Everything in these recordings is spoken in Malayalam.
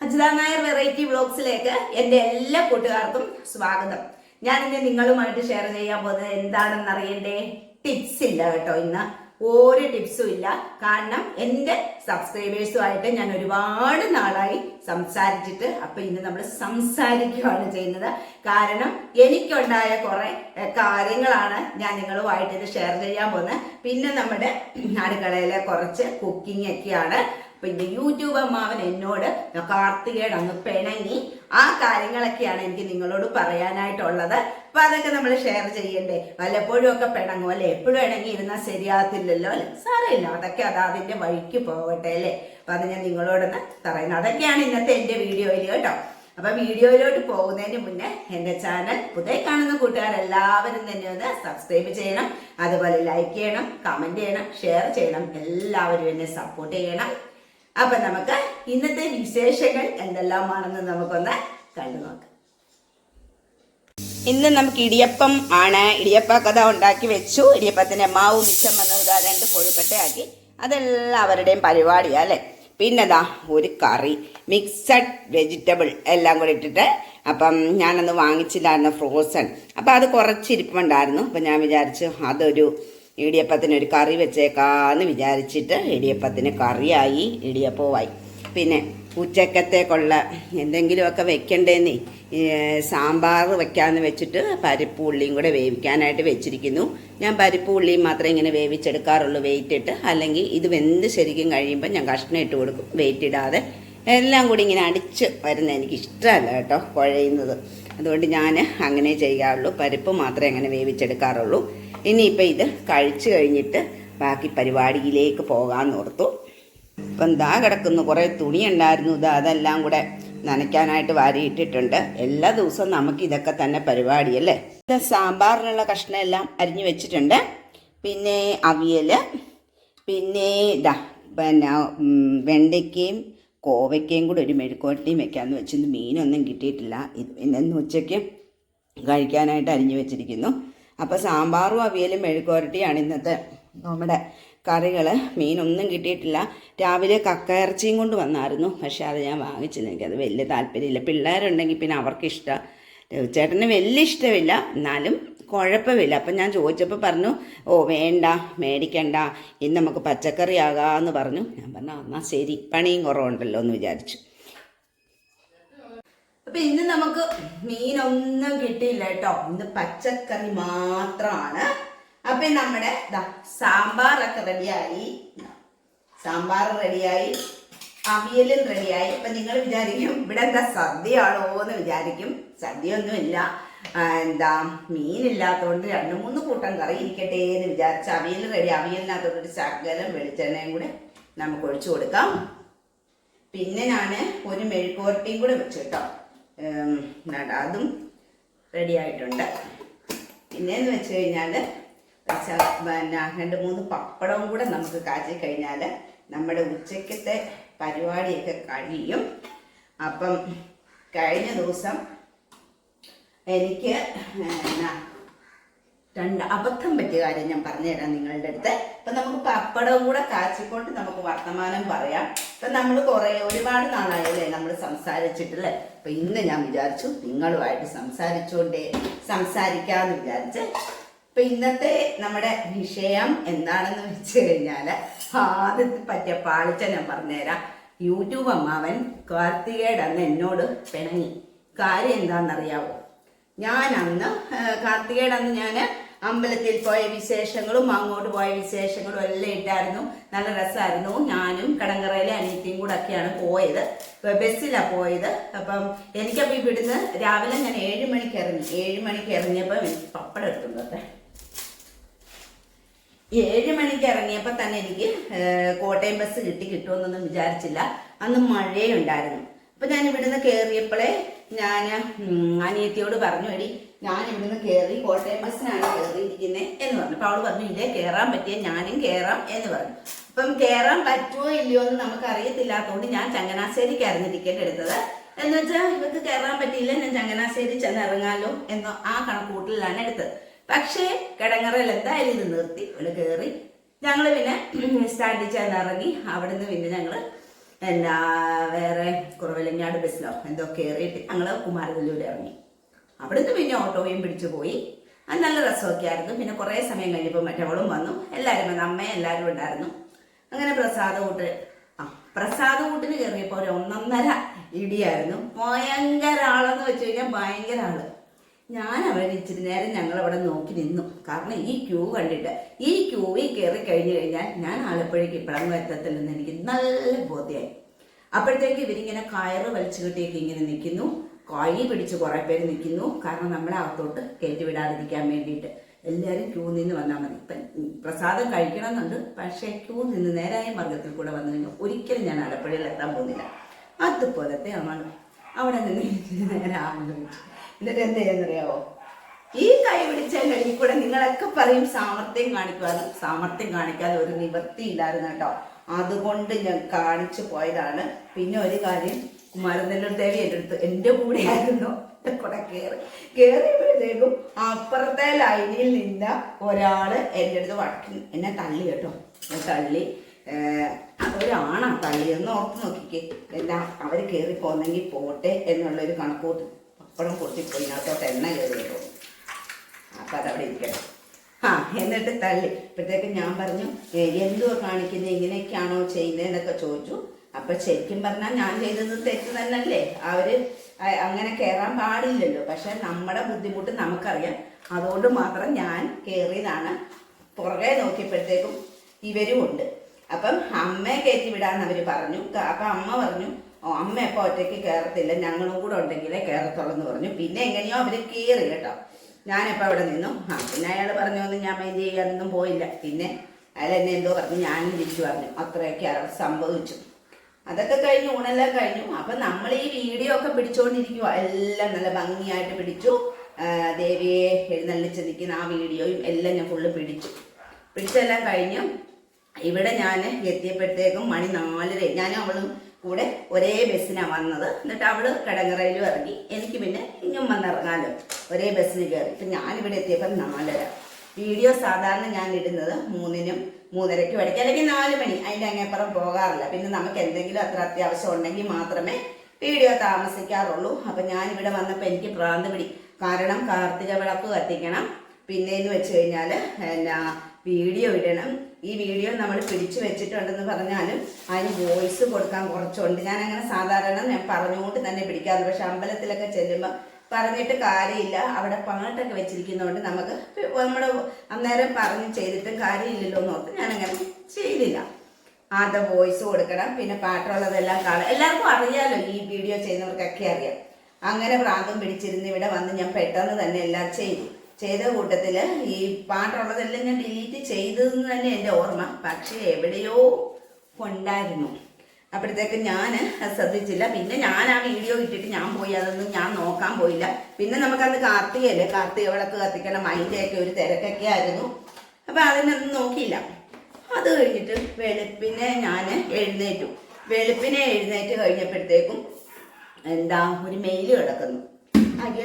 അജിത നായർ വെറൈറ്റി വ്ളോഗ്സിലേക്ക് എന്റെ എല്ലാ കൂട്ടുകാർക്കും സ്വാഗതം. ഞാൻ ഇന്ന് നിങ്ങളുമായിട്ട് ഷെയർ ചെയ്യാൻ പോകുന്നത് എന്താണെന്ന് അറിയണ്ടേ? ടിപ്സ് ഇല്ല കേട്ടോ ഇന്ന്. ഒരു ടിപ്സും ഇല്ല. കാരണം എന്റെ സബ്സ്ക്രൈബേഴ്സുമായിട്ട് ഞാൻ ഒരുപാട് നാളായി സംസാരിച്ചിട്ട് അപ്പൊ ഇന്ന് നമ്മൾ സംസാരിക്കുകയാണ് ചെയ്യുന്നത്. കാരണം എനിക്കുണ്ടായ കുറെ കാര്യങ്ങളാണ് ഞാൻ നിങ്ങളുമായിട്ട് ഇത് ഷെയർ ചെയ്യാൻ പോകുന്നത്. പിന്നെ നമ്മുടെ അടുക്കളയിലെ കുറച്ച് കുക്കിംഗ് ഒക്കെയാണ്. പിന്നെ യൂട്യൂബ് അമ്മാവൻ എന്നോട് കാർത്തികയുടെ അങ്ങ് പിണങ്ങി. ആ കാര്യങ്ങളൊക്കെയാണ് എനിക്ക് നിങ്ങളോട് പറയാനായിട്ടുള്ളത്. അപ്പൊ അതൊക്കെ നമ്മൾ ഷെയർ ചെയ്യണ്ടേ? വല്ലപ്പോഴും ഒക്കെ പിണങ്ങും അല്ലെ? എപ്പോഴും ഇണങ്ങി ഇരുന്നാൽ ശരിയാകത്തില്ലല്ലോ അല്ലെ? സാരമില്ല. അതൊക്കെ അത് അതിന്റെ വഴിക്ക് പോകട്ടെ അല്ലേ? അപ്പൊ അത് ഞാൻ നിങ്ങളോടൊന്ന് പറയുന്നത് അതൊക്കെയാണ് ഇന്നത്തെ എന്റെ വീഡിയോയിൽ കേട്ടോ. അപ്പൊ വീഡിയോയിലോട്ട് പോകുന്നതിന് മുന്നേ എന്റെ ചാനൽ പുതിയ കാണുന്ന കൂട്ടുകാരെല്ലാവരും തന്നെ ഒന്ന് സബ്സ്ക്രൈബ് ചെയ്യണം. അതുപോലെ ലൈക്ക് ചെയ്യണം കമന്റ് ചെയ്യണം ഷെയർ ചെയ്യണം. എല്ലാവരും എന്നെ സപ്പോർട്ട് ചെയ്യണം. അപ്പൊ നമുക്ക് ഇന്നത്തെ വിശേഷങ്ങൾ എന്തെല്ലാമാണെന്ന് നമുക്കൊന്ന് കണ്ടു നോക്കാം. ഇന്ന് നമുക്ക് ഇടിയപ്പം ആണ്. ഇടിയപ്പ കഥ ഉണ്ടാക്കി വെച്ചു. ഇടിയപ്പത്തിന്റെ മാവ് മിച്ചം വന്ന ഇതാ രണ്ട് കൊഴുക്കട്ടയാക്കി. അതെല്ലാവരുടെയും പരിപാടിയാ അല്ലേ? പിന്നെതാ ഒരു കറി. മിക്സഡ് വെജിറ്റബിൾ എല്ലാം കൂടി ഇട്ടിട്ട് അപ്പം ഞാനന്ന് വാങ്ങിച്ചില്ലായിരുന്നു ഫ്രോസൺ. അപ്പം അത് കുറച്ചിരിപ്പുണ്ടായിരുന്നു. അപ്പം ഞാൻ വിചാരിച്ചു അതൊരു ഇടിയപ്പത്തിന് ഒരു കറി വെച്ചേക്കാന്ന് വിചാരിച്ചിട്ട് ഇടിയപ്പത്തിന് കറിയായി ഇടിയപ്പവുമായി. പിന്നെ ഉച്ചക്കത്തേക്കുള്ള എന്തെങ്കിലുമൊക്കെ വെക്കണ്ടേന്നേ സാമ്പാർ വെക്കാമെന്ന് വെച്ചിട്ട് പരിപ്പ് ഉള്ളിയും കൂടെ വേവിക്കാനായിട്ട് വെച്ചിരിക്കുന്നു. ഞാൻ പരിപ്പ് ഉള്ളിയും മാത്രമേ ഇങ്ങനെ വേവിച്ചെടുക്കാറുള്ളൂ വെയിറ്റ് ഇട്ട്. അല്ലെങ്കിൽ ഇത് വെന്ത് ശരിക്കും കഴിയുമ്പോൾ ഞാൻ കഷ്ണം ഇട്ട് കൊടുക്കും വെയിറ്റ് ഇടാതെ. എല്ലാം കൂടി ഇങ്ങനെ അടിച്ച് വരുന്ന എനിക്ക് ഇഷ്ടമല്ല കേട്ടോ കുഴയുന്നത്. അതുകൊണ്ട് ഞാൻ അങ്ങനെ ചെയ്യാറുള്ളൂ. പരിപ്പ് മാത്രമേ അങ്ങനെ വേവിച്ചെടുക്കാറുള്ളൂ. ഇനിയിപ്പോൾ ഇത് കഴിച്ചു കഴിഞ്ഞിട്ട് ബാക്കി പരിപാടിയിലേക്ക് പോകാമെന്ന് ഓർത്തു. ഇപ്പം എന്താ കിടക്കുന്നു? കുറേ തുണി ഉണ്ടായിരുന്നു. ഇത് അതെല്ലാം കൂടെ നനയ്ക്കാനായിട്ട് വാരിയിട്ടിട്ടുണ്ട്. എല്ലാ ദിവസവും നമുക്ക് ഇതൊക്കെ തന്നെ പരിപാടിയല്ലേ ഇത് സാമ്പാറിനുള്ള കഷ്ണം എല്ലാം അരിഞ്ഞു വെച്ചിട്ടുണ്ട്. പിന്നെ അവിയൽ പിന്നെ ഇതാ പിന്നെ വെണ്ടയ്ക്കയും കോവയ്ക്കയും കൂടെ ഒരു മെഴുക്കോട്ടിയും വെക്കാമെന്ന് വെച്ചിട്ട് മീനൊന്നും കിട്ടിയിട്ടില്ല. ഇത് പിന്നെ ഉച്ചയ്ക്ക് കഴിക്കാനായിട്ട് അരിഞ്ഞു വെച്ചിരിക്കുന്നു. അപ്പോൾ സാമ്പാറും അവിയലും മെഴുക്കുവരട്ടിയാണ് ഇന്നത്തെ നമ്മുടെ കറികൾ മീനൊന്നും കിട്ടിയിട്ടില്ല. രാവിലെ കക്കയിറച്ചിയും കൊണ്ട് വന്നായിരുന്നു. പക്ഷെ അത് ഞാൻ വാങ്ങിച്ചില്ല. എനിക്കത് വലിയ താല്പര്യമില്ല. പിള്ളേരുണ്ടെങ്കിൽ പിന്നെ അവർക്ക് ചേട്ടന് വലിയ ഇഷ്ടമില്ല. എന്നാലും കുഴപ്പമില്ല. അപ്പം ഞാൻ ചോദിച്ചപ്പോൾ പറഞ്ഞു ഓ വേണ്ട മേടിക്കണ്ട. ഇന്ന് നമുക്ക് പച്ചക്കറി ആകാമെന്ന് പറഞ്ഞു. ഞാൻ പറഞ്ഞു എന്നാൽ ശരി. പണിയും കുറവുണ്ടല്ലോ എന്ന് വിചാരിച്ചു. അപ്പൊ ഇന്ന് നമുക്ക് മീനൊന്നും കിട്ടിയില്ല കേട്ടോ. ഇന്ന് പച്ചക്കറി മാത്രമാണ് അപ്പൊ നമ്മുടെ സാമ്പാറൊക്കെ റെഡിയായി. സാമ്പാർ റെഡിയായി. അവിയലും റെഡിയായി. അപ്പൊ നിങ്ങൾ വിചാരിക്കും ഇവിടെ എന്താ സദ്യയാണോ എന്ന് വിചാരിക്കും. സദ്യയൊന്നുമില്ല. എന്താ മീനില്ലാത്തതുകൊണ്ട് രണ്ട് മൂന്ന് കൂട്ടം കറി ഇരിക്കട്ടെ എന്ന് വിചാരിച്ച അവിയൽ റെഡി. അവിയലിനകത്തോട്ട് ശകലം വെളിച്ചെണ്ണയും കൂടെ നമുക്ക് ഒഴിച്ചു കൊടുക്കാം. പിന്നെ ഞാൻ ഒരു മെഴുക്കുവരട്ടിയും കൂടെ വെച്ചു കേട്ടോ. അതും റെഡി ആയിട്ടുണ്ട്. പിന്നെന്ന് വെച്ച് കഴിഞ്ഞാൽ പിന്നെ രണ്ട് മൂന്ന് പപ്പടവും കൂടെ നമുക്ക് കാച്ചി കഴിഞ്ഞാൽ നമ്മുടെ ഉച്ചയ്ക്കത്തെ പരിപാടിയൊക്കെ കഴിയും. അപ്പം കഴിഞ്ഞ ദിവസം എനിക്ക് രണ്ട് അബദ്ധം പറ്റിയ കാര്യം ഞാൻ പറഞ്ഞുതരാം നിങ്ങളുടെ അടുത്ത്. അപ്പം നമുക്ക് പപ്പടവും കൂടെ കാച്ചിക്കൊണ്ട് നമുക്ക് വർത്തമാനം പറയാം. ഇപ്പൊ നമ്മൾ കുറേ ഒരുപാട് നാളായല്ലേ നമ്മൾ സംസാരിച്ചിട്ടില്ലേ? അപ്പൊ ഇന്ന് ഞാൻ വിചാരിച്ചു നിങ്ങളുമായിട്ട് സംസാരിച്ചുകൊണ്ടേ സംസാരിക്കാന്ന് വിചാരിച്ച് ഇപ്പൊ ഇന്നത്തെ നമ്മുടെ വിഷയം എന്താണെന്ന് വെച്ച് കഴിഞ്ഞാൽ ആദ്യത്തെ പറ്റിയ പാളിച്ച ഞാൻ പറഞ്ഞുതരാം. യൂട്യൂബ് അമ്മാവൻ കാർത്തികയുടെ അന്ന് എന്നോട് പിണങ്ങി. കാര്യം എന്താണെന്നറിയാവോ? ഞാൻ അന്ന് കാർത്തികയുടെ അന്ന് ഞാൻ അമ്പലത്തിൽ പോയ വിശേഷങ്ങളും അങ്ങോട്ട് പോയ വിശേഷങ്ങളും എല്ലാം ഇട്ടായിരുന്നു. നല്ല രസമായിരുന്നു. ഞാനും കടങ്കറയിലെ അനിയത്തിയും കൂടെ ഒക്കെയാണ് പോയത് ബസ്സിലാണ് പോയത്. അപ്പം എനിക്കപ്പോൾ ഇവിടുന്ന് രാവിലെ ഞാൻ ഏഴ് മണിക്ക് ഇറങ്ങി. ഏഴ് മണിക്ക് ഇറങ്ങിയപ്പോൾ പപ്പടം എടുത്തുണ്ടോട്ടെ ഏഴ് മണിക്ക് ഇറങ്ങിയപ്പോൾ തന്നെ എനിക്ക് കോട്ടയം ബസ് കിട്ടി കിട്ടുമെന്നൊന്നും വിചാരിച്ചില്ല. അന്ന് മഴയുണ്ടായിരുന്നു. അപ്പം ഞാൻ ഇവിടുന്ന് കയറിയപ്പോഴേ ഞാൻ അനിയത്തിയോട് പറഞ്ഞു എടി ഞാൻ ഇവിടുന്ന് കയറി കോട്ടയം ബസ്സിനാണ് കയറിയിരിക്കുന്നത് എന്ന് പറഞ്ഞു. അപ്പൊ അവൾ പറഞ്ഞു ഇല്ലേ കയറാൻ പറ്റിയ ഞാനും കയറാം എന്ന് പറഞ്ഞു. അപ്പം കയറാൻ പറ്റുമോ ഇല്ലയോ എന്ന് നമുക്ക് അറിയത്തില്ലാത്തതുകൊണ്ട് ഞാൻ ചങ്ങനാശ്ശേരിക്കായിരുന്നു ടിക്കറ്റ് എടുത്തത്. എന്ന് വെച്ചാൽ ഇവർക്ക് കയറാൻ പറ്റിയില്ല ഞാൻ ചങ്ങനാശ്ശേരി ചെന്ന് ഇറങ്ങാലോ എന്നോ ആ കണക്കൂട്ടിലാണ് എടുത്തത്. പക്ഷേ കിടങ്ങറയിൽ എന്തായാലും ഇത് നിർത്തി. ഇവിടെ കയറി ഞങ്ങൾ പിന്നെ സ്റ്റാൻഡിൽ ചെന്ന് ഇറങ്ങി നിന്ന് പിന്നെ ഞങ്ങൾ എന്നാ വേറെ കുറവിലങ്ങാട് ബസ്സിലോ എന്തോ കയറിയിട്ട് ഞങ്ങൾ കുമാരനെല്ലൂർ ഇറങ്ങി. അവിടുന്ന് പിന്നെ ഓട്ടോയും പിടിച്ചു പോയി. അത് നല്ല രസമൊക്കെ ആയിരുന്നു. പിന്നെ കുറേ സമയം കഴിഞ്ഞപ്പോൾ മറ്റവളും വന്നു. എല്ലാവരും വന്നു അമ്മയും എല്ലാവരും ഉണ്ടായിരുന്നു. അങ്ങനെ പ്രസാദ കൂട്ട് ആ പ്രസാദ കൂട്ടിന് കയറിയപ്പോൾ ഒരു ഒന്നൊന്നര ഇടിയായിരുന്നു. ഭയങ്കര ആളെന്ന് വെച്ച് കഴിഞ്ഞാൽ ഭയങ്കര ആൾ. ഞാൻ അവിടെ ഇച്ചിരി നേരം ഞങ്ങൾ അവിടെ നോക്കി നിന്നു. കാരണം ഈ ക്യൂ കണ്ടിട്ട് ഈ ക്യൂവിൽ കയറി കഴിഞ്ഞു കഴിഞ്ഞാൽ ഞാൻ ആലപ്പുഴയ്ക്ക് ഇപ്പഴങ്ങ് എത്തത്തില്ലെന്ന് എനിക്ക് നല്ല ബോധ്യമായി അപ്പോഴത്തേക്ക് ഇവരിങ്ങനെ കയറ് വലിച്ചു കെട്ടിയൊക്കെ ഇങ്ങനെ നിൽക്കുന്നു. കൈ പിടിച്ച് കുറേ പേര് നിൽക്കുന്നു. കാരണം നമ്മളെ അകത്തോട്ട് കയറ്റി വിടാതിരിക്കാൻ വേണ്ടിയിട്ട്. എല്ലാവരും ക്യൂ നിന്ന് വന്നാൽ മതി. ഇപ്പം പ്രസാദം കഴിക്കണമെന്നുണ്ട്. പക്ഷേ ക്യൂ നിന്ന് നേരായ മാർഗത്തിൽ കൂടെ വന്നു കഴിഞ്ഞാൽ ഒരിക്കലും ഞാൻ ആലപ്പുഴയിൽ എത്താൻ പോകുന്നില്ല. അതുപോലത്തെ ആണ് അവിടെ നിന്ന് നേരെ ആലോചിച്ചു എന്നിട്ട് എന്ത് ചെയ്യുന്നറിയാവോ? ഈ കൈ പിടിച്ചതിന്റെ ഇടയിൽ കൂടെ നിങ്ങളൊക്കെ പറയും സാമർത്ഥ്യം കാണിക്കുവാനും സാമർത്ഥ്യം കാണിക്കാതെ ഒരു നിവൃത്തി ഇല്ലായിരുന്നു കേട്ടോ. അതുകൊണ്ട് ഞാൻ കാണിച്ചു പോയതാണ്. പിന്നെ ഒരു കാര്യം കുമാരനെല്ലൂർ ദേവി എന്റെ അടുത്ത് എന്റെ കൂടെ ആയിരുന്നു കൂടെ കയറി കയറിയപ്പോഴത്തേക്കും അപ്പുറത്തെ ലൈനിൽ നിന്ന ഒരാൾ എന്റെ അടുത്ത് വടക്കി എന്നെ തള്ളി കേട്ടോ. തള്ളി. ഒരാണാ തള്ളിയെന്ന് ഓർത്ത് നോക്കിക്കേ. എന്താ അവർ കയറി പോന്നെങ്കിൽ പോട്ടെ എന്നുള്ളൊരു കണക്കൂട്ട് അപ്പഴും പൊട്ടിപ്പോയി. ഇതിനകത്തോട്ട് എണ്ണ കയറി കേട്ടോ. അപ്പൊ അതവിടെ ഇരിക്കട്ടെ. ആ എന്നിട്ട് തള്ളി. ഇപ്പോഴത്തേക്ക് ഞാൻ പറഞ്ഞു "ഏ, എന്തുവാ കാണിക്കുന്നത് ഇങ്ങനെയൊക്കെയാണോ ചെയ്യുന്നതെന്നൊക്കെ ചോദിച്ചു. അപ്പൊ ശരിക്കും പറഞ്ഞാൽ ഞാൻ ചെയ്തത് തെറ്റ് തന്നെയല്ലേ? അവർ അങ്ങനെ കയറാൻ പാടില്ലല്ലോ. പക്ഷെ നമ്മുടെ ബുദ്ധിമുട്ട് നമുക്കറിയാം. അതുകൊണ്ട് മാത്രം ഞാൻ കയറിയതാണ് പുറകെ നോക്കിയപ്പോഴത്തേക്കും ഇവരും ഉണ്ട്. അപ്പം അമ്മയെ കയറ്റി വിടാന്ന് അവർ പറഞ്ഞു. അപ്പൊ അമ്മ പറഞ്ഞു "ഓ, അമ്മ എപ്പോ ഒറ്റയ്ക്ക് കയറത്തില്ല ഞങ്ങളും കൂടെ ഉണ്ടെങ്കിലേ കയറത്തുള്ളൂ എന്ന് പറഞ്ഞു. പിന്നെ എങ്ങനെയോ അവർ കയറി കേട്ടോ. ഞാനിപ്പോൾ അവിടെ നിന്നു. ആ പിന്നെ അയാൾ പറഞ്ഞു എന്ന് ഞാൻ മൈൻഡ് ചെയ്യാനൊന്നും പോയില്ല. പിന്നെ അയാൾ എന്നെ എന്തോ പറഞ്ഞു. ഞാനും തിരിച്ചു പറഞ്ഞു. അത്രയൊക്കെ സംഭവിച്ചു. അതൊക്കെ കഴിഞ്ഞു ഊണെല്ലാം കഴിഞ്ഞു. അപ്പൊ നമ്മൾ ഈ വീഡിയോ ഒക്കെ പിടിച്ചുകൊണ്ടിരിക്കുക എല്ലാം നല്ല ഭംഗിയായിട്ട് പിടിച്ചു. ദേവിയെ എഴുന്നള്ളിച്ച് നിൽക്കുന്ന ആ വീഡിയോയും എല്ലാം ഞാൻ ഫുള്ള് പിടിച്ചു. പിടിച്ചെല്ലാം കഴിഞ്ഞു. ഇവിടെ ഞാൻ എത്തിയപ്പോഴത്തേക്കും മണി നാലര. ഞാനും അവളും കൂടെ ഒരേ ബസ്സിനാണ് വന്നത്. എന്നിട്ട് അവൾ കടങ്ങറയിലും ഇറങ്ങി. എനിക്ക് പിന്നെ ഇങ്ങും വന്നിറങ്ങാലോ. ഒരേ ബസ്സിന് കയറി. ഇപ്പം ഞാനിവിടെ എത്തിയപ്പോൾ നാലര. വീഡിയോ സാധാരണ ഞാൻ ഇടുന്നത് മൂന്നിനും മൂന്നരയ്ക്കും ഇടയ്ക്ക് അല്ലെങ്കിൽ നാല് മണി. അതിന്റെ അങ്ങേപ്പുറം പോകാറില്ല. പിന്നെ നമുക്ക് എന്തെങ്കിലും അത്ര അത്യാവശ്യം ഉണ്ടെങ്കിൽ മാത്രമേ വീഡിയോ താമസിക്കാറുള്ളൂ. അപ്പം ഞാനിവിടെ വന്നപ്പോൾ എനിക്ക് ഭ്രാന്ത് പിടി. കാരണം കാർത്തിക വിളക്ക് കത്തിക്കണം. പിന്നെ എന്ന് വെച്ച് കഴിഞ്ഞാൽ എന്നാ വീഡിയോ ഇടണം. ഈ വീഡിയോ നമ്മൾ പിടിച്ചു വെച്ചിട്ടുണ്ടെന്ന് പറഞ്ഞാലും അതിന് വോയിസ് കൊടുക്കാൻ കുറച്ചുണ്ട്. ഞാൻ അങ്ങനെ സാധാരണ ഞാൻ പറഞ്ഞുകൊണ്ട് തന്നെ പിടിക്കാറുണ്ട്. പക്ഷെ അമ്പലത്തിലൊക്കെ ചെല്ലുമ്പോൾ പറഞ്ഞിട്ട് കാര്യമില്ല. അവിടെ പാട്ടൊക്കെ വെച്ചിരിക്കുന്നതുകൊണ്ട് നമുക്ക് നമ്മുടെ അന്നേരം പറഞ്ഞ് ചെയ്തിട്ട് കാര്യമില്ലല്ലോ എന്ന് ഓർത്ത് ഞാനങ്ങനെ ചെയ്തില്ല. ആദ്യം വോയിസ് കൊടുക്കണം പിന്നെ പാട്ടുള്ളതെല്ലാം കാണാം. എല്ലാവർക്കും അറിയാലോ ഈ വീഡിയോ ചെയ്യുന്നവർക്കൊക്കെ അറിയാം. അങ്ങനെ പ്രാന്തം പിടിച്ചിരുന്ന് ഇവിടെ വന്ന് ഞാൻ പെട്ടെന്ന് തന്നെ എല്ലാം ചെയ്തു. ചെയ്ത കൂട്ടത്തിൽ ഈ പാട്ടുള്ളതെല്ലാം ഞാൻ ഡിലീറ്റ് ചെയ്തതെന്ന് തന്നെ എന്റെ ഓർമ്മ. പക്ഷേ എവിടെയോ ഉണ്ടായിരുന്നു അപ്പോഴത്തേക്ക് ഞാൻ ശ്രദ്ധിച്ചില്ല. പിന്നെ ഞാൻ ആ വീഡിയോ ഇട്ടിട്ട് ഞാൻ പോയി അതൊന്നും ഞാൻ നോക്കാൻ പോയില്ല. പിന്നെ നമുക്കന്ന് കാർത്തികയല്ലേ? കാർത്തിക വിളക്ക് കത്തിക്കണം അതിന്റെയൊക്കെ ഒരു തിരക്കൊക്കെ ആയിരുന്നു. അപ്പം അതിനൊന്നും നോക്കിയില്ല. അത് കഴിഞ്ഞിട്ട് വെളുപ്പിനെ ഞാൻ എഴുന്നേറ്റു. വെളുപ്പിനെ എഴുന്നേറ്റ് കഴിഞ്ഞപ്പോഴത്തേക്കും എന്താ ഒരു മെയിൽ കിടക്കുന്നു.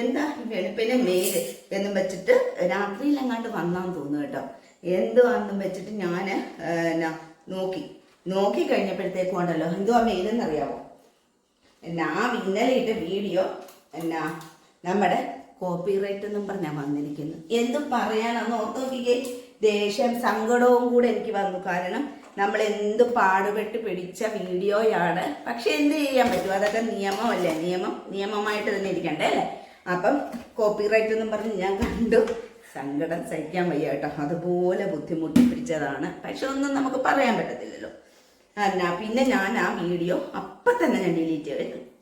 എന്താ വെളുപ്പിനെ മെയിൽ എന്നും വെച്ചിട്ട് രാത്രിയിൽ എങ്ങാണ്ട് വന്നാന്ന് തോന്നുന്നു കേട്ടോ. എന്തുവാന്നും വെച്ചിട്ട് ഞാൻ എന്നാ നോക്കി. നോക്കി കഴിഞ്ഞപ്പോഴത്തേക്കും ഉണ്ടല്ലോ എന്തുവാ മെയിലെന്ന് അറിയാമോ എന്നാ ഇന്നലെ ഇട്ട വീഡിയോ എന്നാ നമ്മുടെ കോപ്പിറൈറ്റ് എന്നും പറഞ്ഞാൽ വന്നിരിക്കുന്നു എന്തും പറയാനാന്ന് ഓർത്ത് നോക്കിക്കേ. ദേഷ്യം സങ്കടവും കൂടെ എനിക്ക് വന്നു. കാരണം നമ്മൾ എന്ത് പാടുപെട്ട് പിടിച്ച വീഡിയോയാണ്. പക്ഷെ എന്ത് ചെയ്യാൻ പറ്റും? അതൊക്കെ നിയമമല്ലേ? നിയമം നിയമമായിട്ട് തന്നെ ഇരിക്കണ്ടേ അല്ലേ? അപ്പം കോപ്പിറൈറ്റ് എന്നും പറഞ്ഞ് ഞാൻ കണ്ടു. സങ്കടം സഹിക്കാൻ വയ്യ കേട്ടോ. അതുപോലെ ബുദ്ധിമുട്ടി പിടിച്ചതാണ്. പക്ഷെ ഒന്നും നമുക്ക് പറയാൻ പറ്റത്തില്ലല്ലോ. എന്നാ പിന്നെ ഞാൻ ആ വീഡിയോ അപ്പൊ തന്നെ ഞാൻ ഡിലീറ്റ്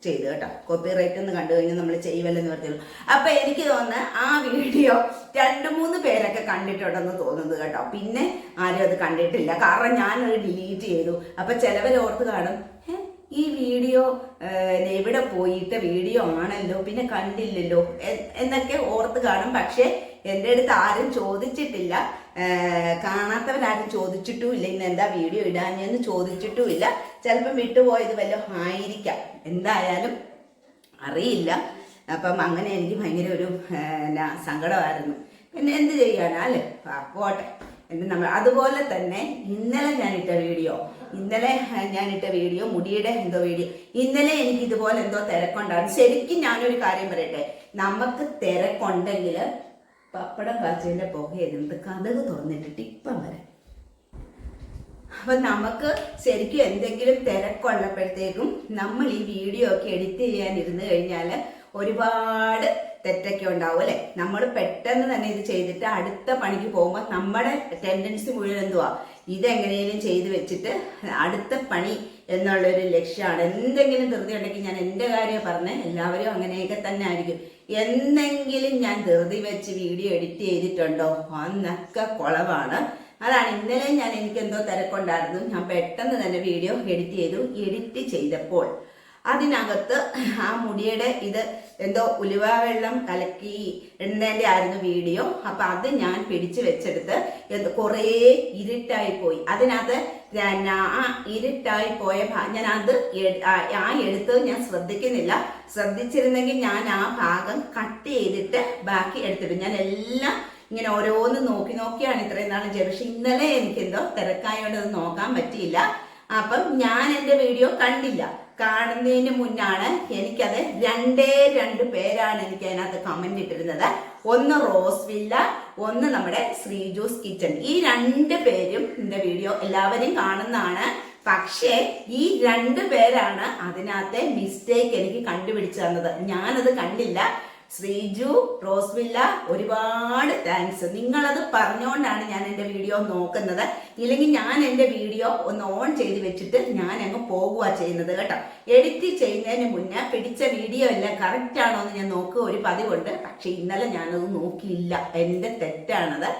ചെയ്ത് കേട്ടോ. കോപ്പിറൈറ്റ് എന്ന് കണ്ടു കഴിഞ്ഞാൽ നമ്മൾ ചെയ്യുമല്ലെന്ന് പറഞ്ഞുള്ളൂ. അപ്പൊ എനിക്ക് തോന്നുന്ന ആ വീഡിയോ രണ്ട് മൂന്ന് പേരൊക്കെ കണ്ടിട്ടുണ്ടെന്ന് തോന്നുന്നത് കേട്ടോ. പിന്നെ ആരും അത് കണ്ടിട്ടില്ല. കാരണം ഞാനത് ഡിലീറ്റ് ചെയ്തു. അപ്പൊ ചിലവർ ഓർത്ത് കാണും ഈ വീഡിയോ എവിടെ പോയിട്ട് വീഡിയോ ആണല്ലോ. പിന്നെ കണ്ടില്ലല്ലോ. എന്നൊക്കെ ഓർത്ത് കാണും. പക്ഷേ എന്റെ അടുത്ത് ആരും ചോദിച്ചിട്ടില്ല. കാണാത്തവരാരും ചോദിച്ചിട്ടുമില്ല ഇന്ന് എന്താ വീഡിയോ ഇടാഞ്ഞെന്ന് ചോദിച്ചിട്ടുമില്ല. ചിലപ്പം വിട്ടുപോയത് വല്ലതും ആയിരിക്കാം. എന്തായാലും അറിയില്ല. അപ്പം അങ്ങനെ എനിക്ക് ഭയങ്കര ഒരു എന്നാ സങ്കടമായിരുന്നു. പിന്നെ എന്ത് ചെയ്യാനാ അല്ലേ? പോട്ടെ എന്ന് നമ്മൾ അതുപോലെ തന്നെ ഇന്നലെ ഞാനിട്ട വീഡിയോ ഇന്നലെ ഞാനിട്ട വീഡിയോ മുടിയുടെ എന്തോ വീഡിയോ ഇന്നലെ എനിക്ക് ഇതുപോലെ എന്തോ തിരക്കുണ്ടായിരുന്നു. ശരിക്കും ഞാനൊരു കാര്യം പറയട്ടെ. നമുക്ക് തിരക്കുണ്ടെങ്കിൽ പപ്പടം കാച്ചതിന്റെ പുക ഇരുന്നിട്ട് കഥക് തുറന്നിട്ടിട്ട് ഇപ്പം വരെ. അപ്പൊ നമുക്ക് ശരിക്കും എന്തെങ്കിലും തിരക്കുള്ളപ്പോഴത്തേക്കും നമ്മൾ ഈ വീഡിയോ ഒക്കെ എഡിറ്റ് ചെയ്യാൻ ഇരുന്ന് കഴിഞ്ഞാൽ ഒരുപാട് തെറ്റൊക്കെ ഉണ്ടാവും അല്ലെ? നമ്മൾ പെട്ടെന്ന് തന്നെ ഇത് ചെയ്തിട്ട് അടുത്ത പണിക്ക് പോകുമ്പോൾ നമ്മുടെ ടെൻഡൻസി മുഴുവൻ എന്തുവാ? ഇതെങ്ങനെയും ചെയ്ത് വെച്ചിട്ട് അടുത്ത പണി എന്നുള്ളൊരു ലക്ഷ്യമാണ്. എന്തെങ്കിലും ധൃതി ഉണ്ടെങ്കിൽ ഞാൻ എന്റെ കാര്യം പറഞ്ഞ് എല്ലാവരും അങ്ങനെയൊക്കെ തന്നെ ആയിരിക്കും. എന്തെങ്കിലും ഞാൻ ധൃതി വെച്ച് വീഡിയോ എഡിറ്റ് ചെയ്തിട്ടുണ്ടോ? അന്നൊക്കെ കുളവാണ്. അതാണ് ഇന്നലെ ഞാൻ എനിക്ക് എന്തോ തിരക്കുണ്ടായിരുന്നു. ഞാൻ പെട്ടെന്ന് തന്നെ വീഡിയോ എഡിറ്റ് ചെയ്തു. എഡിറ്റ് ചെയ്തപ്പോൾ അതിനകത്ത് ആ മുടിയുടെ ഇത് എന്തോ ഉലുവ വെള്ളം കലക്കി ഇടുന്നതിന്റെ ആയിരുന്നു വീഡിയോ. അപ്പൊ അത് ഞാൻ പിടിച്ചു വെച്ചെടുത്ത് എന്ത് കുറേ ഇരുട്ടായി പോയി. അതിനകത്ത് ആ ഇരുട്ടായി പോയ ഞാൻ അത് ആ- എടുത്ത് ഞാൻ ശ്രദ്ധിക്കുന്നില്ല. ശ്രദ്ധിച്ചിരുന്നെങ്കിൽ ഞാൻ ആ ഭാഗം കട്ട് ചെയ്തിട്ട് ബാക്കി എടുത്തിടും. ഞാൻ എല്ലാം ഇങ്ങനെ ഓരോന്ന് നോക്കി നോക്കിയാണ് ഇത്രയും ചെയ്തത്. പക്ഷെ ഇന്നലെ എനിക്കെന്തോ തിരക്കായോണ്ട് അത് നോക്കാൻ പറ്റിയില്ല. അപ്പം ഞാൻ എന്റെ വീഡിയോ കണ്ടില്ല. കാണുന്നതിന് മുന്നാണ് എനിക്കത് രണ്ടേ രണ്ട് പേരാണ് എനിക്ക് അതിനകത്ത് കമന്റ് ഇട്ടിരുന്നത്. ഒന്ന് റോസ് വില്ല ഒന്ന് നമ്മുടെ ശ്രീജൂസ് കിച്ചൺ. ഈ രണ്ട് പേരും ഇന്റെ വീഡിയോ എല്ലാവരും കാണുന്നതാണ്. പക്ഷേ ഈ രണ്ട് പേരാണ് അതിനകത്തെ മിസ്റ്റേക്ക് എനിക്ക് കണ്ടുപിടിച്ചു തന്നത്. ഞാനത് കണ്ടില്ല. ശ്രീജു റോസ്വില്ല ഒരുപാട് താങ്ക്സ് നിങ്ങളത് പറഞ്ഞുകൊണ്ടാണ് ഞാൻ എന്റെ വീഡിയോ നോക്കുന്നത്. ഇല്ലെങ്കിൽ ഞാൻ എന്റെ വീഡിയോ ഒന്ന് ഓൺ ചെയ്ത് വെച്ചിട്ട് ഞാൻ അങ്ങ് പോകുക ചെയ്യുന്നത് കേട്ടോ. എഡിറ്റ് ചെയ്യുന്നതിന് മുന്നേ പിടിച്ച വീഡിയോ എല്ലാം കറക്റ്റ് ആണോ എന്ന് ഞാൻ നോക്കുക ഒരു പതിവുണ്ട്. പക്ഷെ ഇന്നലെ ഞാനത് നോക്കിയില്ല. എന്റെ തെറ്റാണത്.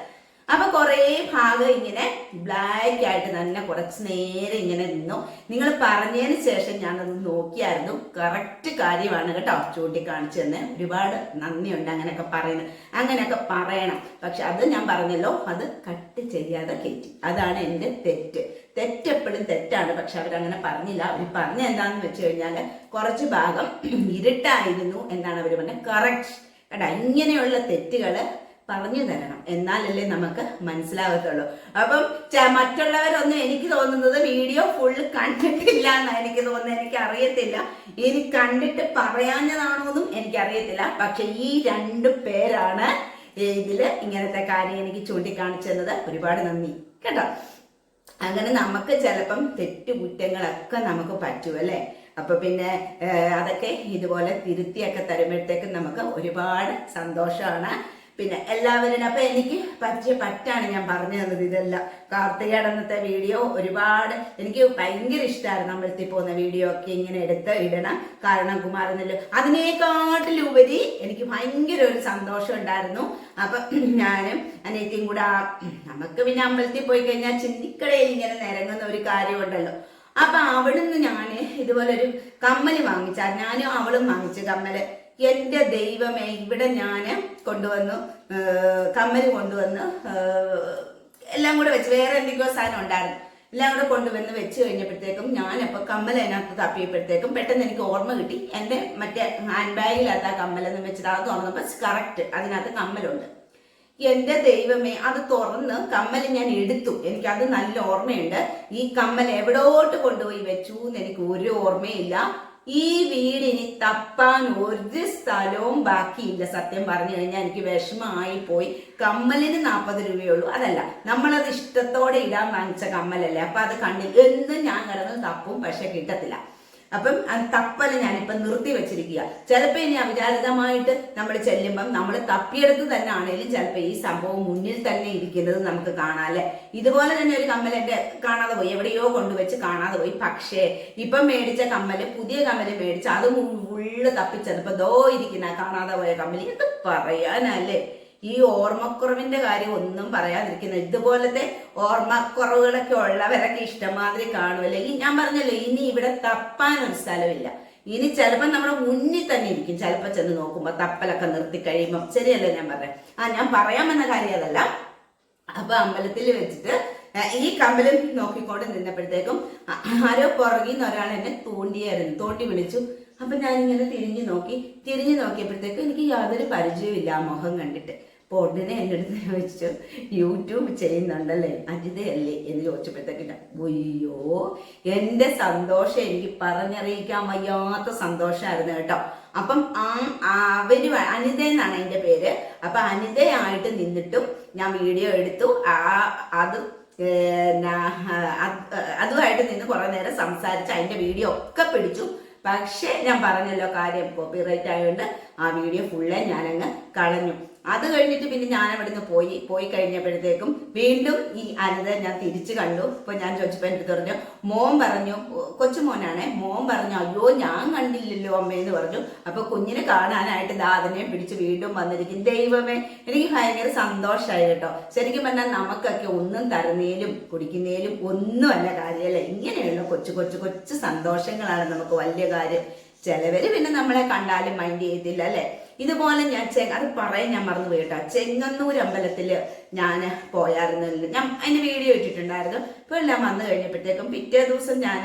അപ്പൊ കുറേ ഭാഗം ഇങ്ങനെ ബ്ലാക്ക് ആയിട്ട് തന്നെ കുറച്ച് നേരം ഇങ്ങനെ നിന്നു. നിങ്ങൾ പറഞ്ഞതിന് ശേഷം ഞാനത് നോക്കിയായിരുന്നു. കറക്റ്റ് കാര്യമാണ് കേട്ടോ ചൂണ്ടിക്കാണിച്ചു തന്നെ ഒരുപാട് നന്ദിയുണ്ട് അങ്ങനെയൊക്കെ പറയുന്നത്. അങ്ങനെയൊക്കെ പറയണം. പക്ഷെ അത് ഞാൻ പറഞ്ഞല്ലോ അത് കട്ട് ചെയ്യാതെ കയറ്റി. അതാണ് എന്റെ തെറ്റ്. തെറ്റെപ്പോഴും തെറ്റാണ്. പക്ഷെ അവരങ്ങനെ പറഞ്ഞില്ല. അവർ പറഞ്ഞ എന്താണെന്ന് വെച്ച് കഴിഞ്ഞാൽ കുറച്ച് ഭാഗം ഇരുട്ടായിരുന്നു എന്നാണ് അവർ പറഞ്ഞത്. കറക്റ്റ് കേട്ടോ ഇങ്ങനെയുള്ള തെറ്റുകൾ പറഞ്ഞു തരണം. എന്നാലല്ലേ നമുക്ക് മനസ്സിലാകത്തുള്ളൂ അപ്പം മറ്റുള്ളവരൊന്നും എനിക്ക് തോന്നുന്നത് വീഡിയോ ഫുള്ള് കണ്ടിട്ടില്ല എന്നാ എനിക്ക് തോന്നുന്നത്. എനിക്ക് അറിയത്തില്ല. ഇനി കണ്ടിട്ട് പറയാഞ്ഞതാണോന്നും എനിക്കറിയത്തില്ല. പക്ഷെ ഈ രണ്ട് പേരാണ് ഇതിൽ ഇങ്ങനത്തെ കാര്യം എനിക്ക് ചൂണ്ടിക്കാണിച്ചത് ഒരുപാട് നന്ദി. കേട്ടോ? അങ്ങനെ നമുക്ക് ചിലപ്പം തെറ്റുകുറ്റങ്ങളൊക്കെ നമുക്ക് പറ്റും അല്ലേ? അപ്പൊ പിന്നെ അതൊക്കെ ഇതുപോലെ തിരുത്തിയൊക്കെ തരുമ്പോഴത്തേക്കും നമുക്ക് ഒരുപാട് സന്തോഷമാണ്. പിന്നെ എല്ലാവരും അപ്പൊ എനിക്ക് പറ്റിയ പറ്റാണ് ഞാൻ പറഞ്ഞു തന്നത് ഇതെല്ലാം. കാർത്തികയുടെ വീഡിയോ ഒരുപാട് എനിക്ക് ഭയങ്കര ഇഷ്ടമായിരുന്നു അമ്പലത്തിൽ പോകുന്ന വീഡിയോ ഒക്കെ ഇങ്ങനെ എടുത്ത് ഇടണം. കാരണം കുമാരനല്ലോ അതിനേക്കാട്ടിലുപരി എനിക്ക് ഭയങ്കര ഒരു സന്തോഷം ഉണ്ടായിരുന്നു. അപ്പൊ ഞാനും അനിയത്തിയും കൂടെ നമുക്ക് പിന്നെ അമ്പലത്തിൽ പോയി കഴിഞ്ഞാൽ ചിന്തിക്കടയിൽ ഇങ്ങനെ നിരങ്ങുന്ന ഒരു കാര്യമുണ്ടല്ലോ അപ്പൊ അവിടുന്ന് ഞാൻ ഇതുപോലെ ഒരു കമ്മൽ വാങ്ങിച്ചാ ഞാനും അവളും വാങ്ങിച്ചു കമ്മൽ. എന്റെ ദൈവമേ ഇവിടെ ഞാൻ കൊണ്ടുവന്നു കമ്മൽ കൊണ്ടുവന്ന് എല്ലാം കൂടെ വെച്ച് വേറെ എന്തെങ്കിലും സാധനം ഉണ്ടായിരുന്നു. എല്ലാം കൂടെ കൊണ്ടുവന്ന് വെച്ച് കഴിഞ്ഞപ്പോഴത്തേക്കും ഞാനപ്പോൾ കമ്മൽ അതിനകത്ത് തപ്പിയപ്പോഴത്തേക്കും പെട്ടെന്ന് എനിക്ക് ഓർമ്മ കിട്ടി. എന്റെ മറ്റേ ഹാൻഡ് ബാഗിലാത്ത ആ കമ്മലെന്ന് വെച്ചിട്ട് അത് തുറന്നപ്പോൾ കറക്റ്റ് അതിനകത്ത് കമ്മലുണ്ട്. എന്റെ ദൈവമേ അത് തുറന്ന് കമ്മൽ ഞാൻ എടുത്തു. എനിക്കത് നല്ല ഓർമ്മയുണ്ട്. ഈ കമ്മൽ എവിടോട്ട് കൊണ്ടുപോയി വെച്ചു എന്ന് എനിക്ക് ഒരു ഓർമ്മയില്ല. ഈ വീടിന് തപ്പാൻ ഒരു സ്ഥലവും ബാക്കിയില്ല സത്യം പറഞ്ഞു കഴിഞ്ഞാൽ. എനിക്ക് വിഷമമായി പോയി കമ്മലിന് നാൽപ്പത് രൂപയുള്ളൂ. അതല്ല നമ്മളത് ഇഷ്ടത്തോടെ ഇടാൻ വാങ്ങിച്ച കമ്മലല്ലേ? അപ്പൊ അത് കണ്ണിൽ എന്നും ഞാൻ കിടന്ന് തപ്പും പക്ഷെ കിട്ടത്തില്ല. അപ്പം അത് തപ്പൽ ഞാനിപ്പം നിർത്തി വെച്ചിരിക്കുക ചിലപ്പോൾ ഇനി അവിചാരിതമായിട്ട് നമ്മൾ ചെല്ലുമ്പം നമ്മൾ തപ്പിയെടുത്ത് തന്നെ ആണെങ്കിലും ചിലപ്പോൾ ഈ സംഭവം മുന്നിൽ തന്നെ ഇരിക്കുന്നത് നമുക്ക് കാണാം അല്ലെ? ഇതുപോലെ തന്നെ ഒരു കമ്മൽ എന്റെ കാണാതെ പോയി എവിടെയോ കൊണ്ടുവച്ച് കാണാതെ പോയി. പക്ഷേ ഇപ്പം മേടിച്ച കമ്മൽ പുതിയ കമ്മൽ മേടിച്ച് അത് ഫുള്ള് തപ്പിച്ചതിപ്പോ ദോ ഇരിക്കുന്ന കാണാതെ പോയ കമ്മൽ എന്ത് പറയാനല്ലേ ഈ ഓർമ്മക്കുറവിന്റെ കാര്യം ഒന്നും പറയാതിരിക്കുന്നത് ഇതുപോലത്തെ ഓർമ്മക്കുറവുകളൊക്കെ ഉള്ളവരൊക്കെ ഇഷ്ടമാതിരി കാണുമല്ലേ ഈ ഞാൻ പറഞ്ഞല്ലോ ഇനി ഇവിടെ തപ്പാൻ ഒരു സ്ഥലമില്ല. ഇനി ചിലപ്പോൾ നമ്മുടെ മുന്നിൽ തന്നെ ഇരിക്കും. ചിലപ്പോൾ ചെന്ന് നോക്കുമ്പോൾ തപ്പലൊക്കെ നിർത്തി കഴിയുമ്പോൾ ശരിയല്ലേ ഞാൻ പറയാം ആ ഞാൻ പറയാൻ വന്ന കാര്യം അതല്ല. അപ്പൊ അമ്പലത്തിൽ വെച്ചിട്ട് ഈ കമ്പലും നോക്കിക്കൊണ്ട് നിന്നപ്പോഴത്തേക്കും ആരോ പുറകിൽ നിന്ന് ഒരാൾ എന്നെ തോണ്ടിയായിരുന്നു. തോണ്ടി വിളിച്ചു. അപ്പൊ ഞാൻ ഇങ്ങനെ തിരിഞ്ഞു നോക്കി. തിരിഞ്ഞു നോക്കിയപ്പോഴത്തേക്കും എനിക്ക് യാതൊരു പരിചയമില്ല ആ മുഖം കണ്ടിട്ട്. അപ്പോൾ ഉടനെ എന്റെ അടുത്ത് ചോദിച്ചു യൂട്യൂബ് ചെയ്യുന്നുണ്ടല്ലേ? അജിതയല്ലേ? എന്ന് ചോദിച്ചപ്പോഴത്തേക്കില്ല അയ്യോ എന്റെ സന്തോഷം എനിക്ക് പറഞ്ഞറിയിക്കാൻ വയ്യാത്ത സന്തോഷമായിരുന്നു കേട്ടോ. അപ്പം ആ അവർ അനിത എന്നാണ് എന്റെ പേര്. അപ്പൊ അനിതയായിട്ട് നിന്നിട്ടും ഞാൻ വീഡിയോ എടുത്തു. ആ അത് അതുമായിട്ട് നിന്ന് കുറെ നേരം സംസാരിച്ച് അതിന്റെ വീഡിയോ ഒക്കെ പിടിച്ചു. പക്ഷേ ഞാൻ പറഞ്ഞല്ലോ കാര്യം കോപ്പിറൈറ്റ് ആയതുകൊണ്ട് ആ വീഡിയോ ഫുള്ള് ഞാനങ്ങ് കളഞ്ഞു. അത് കഴിഞ്ഞിട്ട് പിന്നെ ഞാൻ അവിടുന്ന് പോയി പോയി കഴിഞ്ഞപ്പോഴത്തേക്കും വീണ്ടും ഈ അനിത ഞാൻ തിരിച്ചു കണ്ടു. ഇപ്പൊ ഞാൻ ചോദിച്ചപ്പോ എന്റെ പറഞ്ഞു മോൻ പറഞ്ഞു കൊച്ചുമോനാണേ മോൻ പറഞ്ഞു അയ്യോ ഞാൻ കണ്ടില്ലല്ലോ അമ്മയെന്ന് പറഞ്ഞു. അപ്പൊ കുഞ്ഞിനെ കാണാനായിട്ട് ദാ അതിനെ പിടിച്ച് വീണ്ടും വന്നിരിക്കും ദൈവമേ എനിക്ക് ഭയങ്കര സന്തോഷമായി കേട്ടോ. ശരിക്കും പറഞ്ഞാൽ നമുക്കൊക്കെ ഒന്നും തരുന്നേലും കുടിക്കുന്നേലും ഒന്നുമല്ല കാര്യമല്ല. ഇങ്ങനെയുള്ള കൊച്ചു കൊച്ചു കൊച്ചു സന്തോഷങ്ങളാണ് നമുക്ക് വലിയ കാര്യം. ചിലവര് പിന്നെ നമ്മളെ കണ്ടാലും മൈൻഡ് ചെയ്തില്ല അല്ലെ? ഇതുപോലെ ഞാൻ ചെ അത് പറയാൻ ഞാൻ മറന്നു പോയി ചെങ്ങന്നൂർ അമ്പലത്തിൽ ഞാൻ പോയായിരുന്നു ഞാൻ അതിന് വീഡിയോ ഇട്ടിട്ടുണ്ടായിരുന്നു. ഇപ്പൊ എല്ലാം വന്നു കഴിഞ്ഞപ്പോഴത്തേക്കും പിറ്റേ ദിവസം ഞാൻ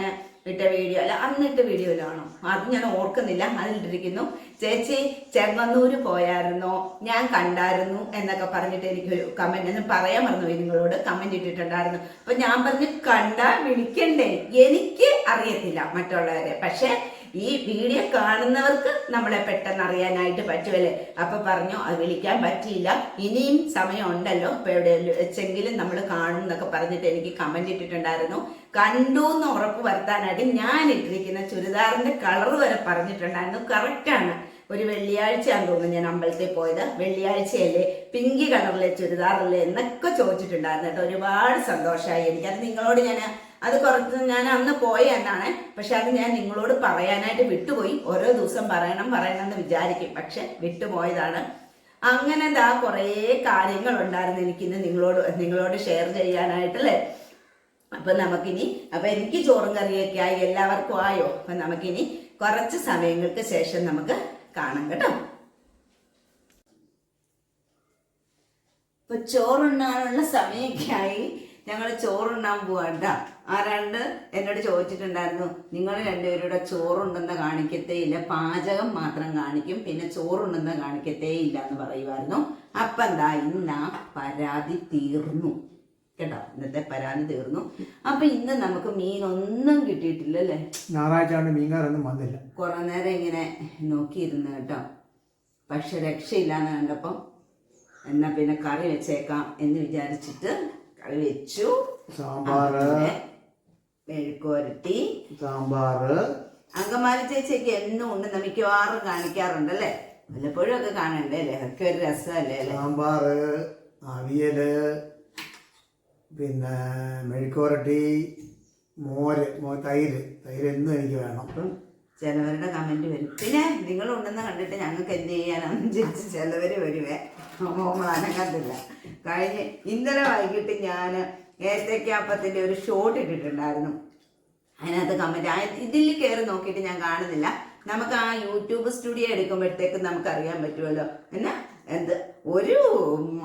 ഇട്ട വീഡിയോ അല്ല അന്ന് ഇട്ട വീഡിയോയിലാണോ അത് ഞാൻ ഓർക്കുന്നില്ല. അതിലിട്ടിരിക്കുന്നു ചേച്ചി ചെങ്ങന്നൂര് പോയായിരുന്നോ? ഞാൻ കണ്ടായിരുന്നു എന്നൊക്കെ പറഞ്ഞിട്ട് എനിക്കൊരു കമന്റ് എന്ന് പറയാൻ പറഞ്ഞു നിങ്ങളോട്. കമന്റ് ഇട്ടിട്ടുണ്ടായിരുന്നു. അപ്പൊ ഞാൻ പറഞ്ഞു കണ്ടാ വിളിക്കണ്ടേ? എനിക്ക് അറിയത്തില്ല മറ്റുള്ളവരെ. പക്ഷെ ഈ വീഡിയോ കാണുന്നവർക്ക് നമ്മളെ പെട്ടെന്ന് അറിയാനായിട്ട് പറ്റുമല്ലേ അപ്പൊ പറഞ്ഞു അത് വിളിക്കാൻ പറ്റിയില്ല. ഇനിയും സമയം ഉണ്ടല്ലോ ഇപ്പൊ എവിടെ വെച്ചെങ്കിലും നമ്മൾ കാണും എന്നൊക്കെ പറഞ്ഞിട്ട് എനിക്ക് കമന്റ് ഇട്ടിട്ടുണ്ടായിരുന്നു. കണ്ടു എന്ന് ഉറപ്പ് വരുത്താനായിട്ട് ഞാൻ ഇട്ടിരിക്കുന്ന ചുരിദാറിന്റെ കളർ വരെ പറഞ്ഞിട്ടുണ്ടായിരുന്നു. കറക്റ്റാണ് ഒരു വെള്ളിയാഴ്ചയാണ് തോന്നുന്നു ഞാൻ അമ്പലത്തിൽ പോയത്. വെള്ളിയാഴ്ചയല്ലേ? പിങ്കി കളറിലെ ചുരിദാറല്ലേ എന്നൊക്കെ ചോദിച്ചിട്ടുണ്ടായിരുന്നു കേട്ടോ. ഒരുപാട് സന്തോഷമായി എനിക്കത് നിങ്ങളോട് ഞാൻ അത് കുറച്ച് ഞാൻ അന്ന് പോയ എന്നാണ്. പക്ഷെ അത് ഞാൻ നിങ്ങളോട് പറയാനായിട്ട് വിട്ടുപോയി. ഓരോ ദിവസം പറയണം പറയണം എന്ന് വിചാരിക്കും. പക്ഷെ വിട്ടുപോയതാണ്. അങ്ങനെ ദാ കുറേ കാര്യങ്ങളുണ്ടായിരുന്നു എനിക്കിന്ന് നിങ്ങളോട് നിങ്ങളോട് ഷെയർ ചെയ്യാനായിട്ടല്ലേ അപ്പൊ നമുക്കിനി അപ്പൊ എനിക്ക് ചോറും കറിയൊക്കെ ആയി എല്ലാവർക്കും ആയോ? അപ്പൊ നമുക്കിനി കുറച്ച് സമയങ്ങൾക്ക് ശേഷം നമുക്ക് കാണാം കേട്ടോ. ഇപ്പൊ ചോറുണ്ണാനുള്ള സമയമൊക്കെ ആയി. ഞങ്ങൾ ചോറുണ്ണാൻ പോവാണ്ട ആരാണ്ട് എന്നോട് ചോദിച്ചിട്ടുണ്ടായിരുന്നു നിങ്ങൾ രണ്ടുപേരുടെ ചോറുണ്ടെന്ന് കാണിക്കത്തേ ഇല്ല പാചകം മാത്രം കാണിക്കും പിന്നെ ചോറുണ്ടെന്ന് കാണിക്കത്തേ ഇല്ല എന്ന് പറയുമായിരുന്നു. അപ്പൊ എന്താ ഇന്ന് ആ പരാതി തീർന്നു. കേട്ടോ ഇന്നത്തെ പരാതി തീർന്നു. അപ്പൊ ഇന്ന് നമുക്ക് മീൻ ഒന്നും കിട്ടിയിട്ടില്ല അല്ലേ ഞായറാഴ്ച മീൻകാരൊന്നും വന്നില്ല. കുറെ നേരം ഇങ്ങനെ നോക്കിയിരുന്നു കേട്ടോ. പക്ഷെ രക്ഷയില്ലാന്ന് കണ്ടപ്പം എന്നാ പിന്നെ കറി വെച്ചേക്കാം എന്ന് വിചാരിച്ചിട്ട് കറി വെച്ചു. അങ്ങനെ മെഴുക്കുവരട്ടി. സാമ്പാറ്. അങ്കമാലി ചേച്ചിയൊക്കെ എന്നും ഉണ്ട്. മിക്കവാറും കാണിക്കാറുണ്ട് കാണിക്കാറുണ്ടല്ലേ വല്ലപ്പോഴും ഒക്കെ കാണണ്ടേ അല്ലേ? അതൊക്കെ ഒരു രസമല്ലേ അല്ലേ? സാമ്പാറ് അവിയൽ പിന്നെ മെഴുക്കുവരട്ടി മോര് മോ തൈര്. തൈര് എന്നും എനിക്ക് വേണം. ചിലവരുടെ കമന്റ് വരും. പിന്നെ നിങ്ങൾ ഉണ്ടെന്ന് കണ്ടിട്ട് ഞങ്ങൾക്ക് എന്ത് ചെയ്യാനാണെന്ന് ചോദിച്ച് ചിലവര് വരുവേ. മോമാനം കണ്ടില്ല. കഴിഞ്ഞ് ഇന്നലെ വൈകിട്ട് ഞാൻ ഏത്തക്കാപ്പത്തിന്റെ ഒരു ഷോട്ട് ഇട്ടിട്ടുണ്ടായിരുന്നു. അതിനകത്ത് കമന്റ് ആ ഇതിൽ കയറി നോക്കിയിട്ട് ഞാൻ കാണുന്നില്ല. നമുക്ക് ആ യൂട്യൂബ് സ്റ്റുഡിയോ എടുക്കുമ്പോഴത്തേക്ക് നമുക്ക് അറിയാൻ പറ്റുമല്ലോ. എന്നാ? എന്ത്? ഒരു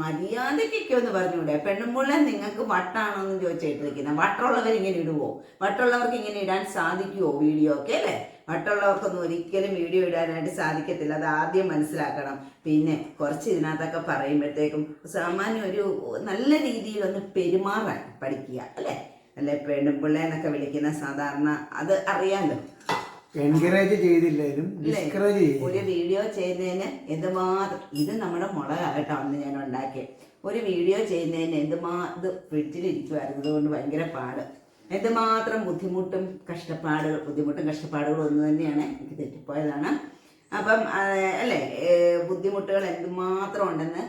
മര്യാദയ്ക്കൊക്കെ ഒന്ന് പറഞ്ഞൂടെ പെണ്ണുമ്പിള്ള നിങ്ങൾക്ക് വട്ടാണോ എന്ന് ചോദിച്ചിട്ടിരിക്കുന്നത് വട്ടുള്ളവർ ഇങ്ങനെ ഇടുവോ? വട്ടുള്ളവർക്ക് ഇങ്ങനെ ഇടാൻ സാധിക്കുമോ വീഡിയോ ഒക്കെ അല്ലേ? വട്ടുള്ളവർക്കൊന്നും ഒരിക്കലും വീഡിയോ ഇടാനായിട്ട് സാധിക്കത്തില്ല. അത് ആദ്യം മനസ്സിലാക്കണം. പിന്നെ കുറച്ച് ഇതിനകത്തൊക്കെ പറയുമ്പോഴത്തേക്കും സാമാന്യം ഒരു നല്ല രീതിയിൽ ഒന്ന് പെരുമാറാൻ പഠിക്കുക അല്ലേ? അല്ലെ? പെണ്ണുമ്പിള്ള എന്നൊക്കെ വിളിക്കുന്ന സാധാരണ അത് അറിയാലോ? എൻകറേജ് ചെയ്തില്ലേലും ഡിസ്കറേജ് ചെയ്യും ഒരു വീഡിയോ ചെയ്യുന്നതിന് എന്തുമാത്രം ഇത് നമ്മുടെ മുളകായിട്ടാണ് ഞാൻ ഉണ്ടാക്കിയത് ഒരു വീഡിയോ ചെയ്യുന്നതിന് എന്തുമാ ഇത് ഫ്രിഡ്ജിലിരിക്കുമായിരുന്നു അതുകൊണ്ട് ഭയങ്കര പാട്. എന്തുമാത്രം ബുദ്ധിമുട്ടും കഷ്ടപ്പാടുകൾ ബുദ്ധിമുട്ടും കഷ്ടപ്പാടുകളും ഒന്ന് തന്നെയാണ് എനിക്ക് തെറ്റിപ്പോയതാണ്. അപ്പം അല്ലേ ബുദ്ധിമുട്ടുകൾ എന്തുമാത്രം ഉണ്ടെന്ന്